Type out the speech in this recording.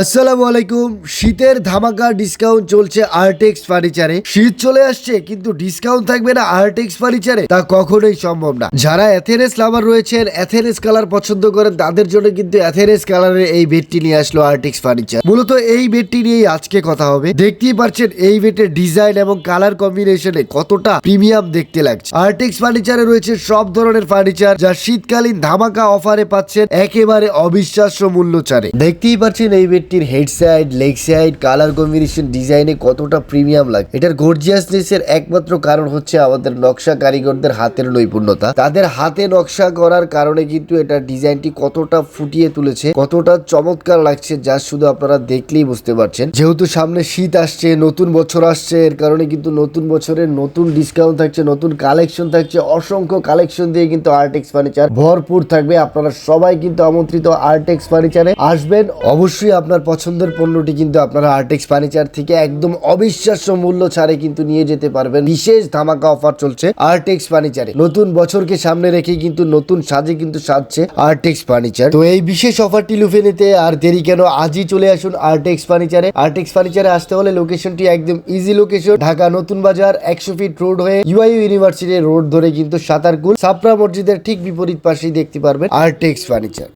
আসসালামু আলাইকুম। শীতের ধামাকা ডিসকাউন্ট চলছে আর্টেক্স ফার্নিচারে শীত চলে আসছে, কিন্তু ডিসকাউন্ট থাকবে না আর্টেক্স ফার্নিচারে তা কখনোই সম্ভব না। যারা অ্যাথেরেস লাভার রয়েছেন অ্যাথেরেস কালার পছন্দ করেন, তাদের জন্য কিন্তু অ্যাথেরেস কালারের এই বেডটি নিয়ে আসলো আর্টেক্স ফার্নিচার মূলত এই বেডটি নিয়েই আজকে কথা হবে। দেখতেই পাচ্ছেন এই বেডের ডিজাইন এবং কালার কম্বিনেশনে কতটা প্রিমিয়াম দেখতে লাগছে। আর্টেক্স ফার্নিচারে রয়েছে সব ধরনের ফার্নিচার যা শীতকালীন ধামাকা অফারে পাচ্ছেন একেবারে অবিশ্বাস্য মূল্য ছাড়ে। দেখতেই পাচ্ছেন এই বেডটির head side leg side colour combination ডিজাইনে কতটা প্রিমিয়াম লাগে? এটার গর্জিয়াসনেস এর একমাত্র কারণ হচ্ছে আমাদের নকশা কারিগরদের হাতের নৈপুণ্যতা। তাদের হাতে নকশা করার কারণে কিন্তু এটা ডিজাইনটি কতটা ফুটিয়ে তুলেছে, কতটা চমৎকার লাগছে যা শুধু আপনারা দেখলেই বুঝতে পারছেন। যেহেতু সামনে শীত আসছে, নতুন বছর আসছে, এর কারণে কিন্তু নতুন বছরের নতুন ডিসকাউন্ট থাকছে, নতুন কালেকশন থাকছে, অসংখ্য কালেকশন দিয়ে কিন্তু আর্টেক্স ফার্নিচার ভরপুর থাকবে। আপনারা সবাই কিন্তু আমন্ত্রিত আর্টেক্স ফার্নিচারে আসবেন। অবশ্যই আপনার পছন্দের পণ্যটি কিন্তু আপনারা আর্টেক্স ফার্নিচার থেকে একদম অবিশ্বাস্য মূল্য ছাড়ে কিন্তু নিয়ে যেতে পারবেন। বিশেষ ধামাকা অফার চলছে আর্টেক্স ফার্নিচারে নতুন বছরকে সামনে রেখে কিন্তু নতুন সাজে কিন্তু সাজছে আর্টেক্স ফার্নিচার তো এই বিশেষ অফারটি লুফে নিতে আর দেরি কেন আজই চলে আসুন আর্টেক্স ফার্নিচারে আর্টেক্স ফার্নিচারে আসতে হলে লোকেশনটি একদম ইজি লোকেশন ঢাকা নতুন বাজার একশো ফিট রোড হয়ে ইউআই ইউনিভার্সিটি রোড ধরে কিন্তু সাতারকুল সাপরা মসজিদের ঠিক বিপরীত পাশেই দেখতে পারবেন আর্টেক্স ফার্নিচার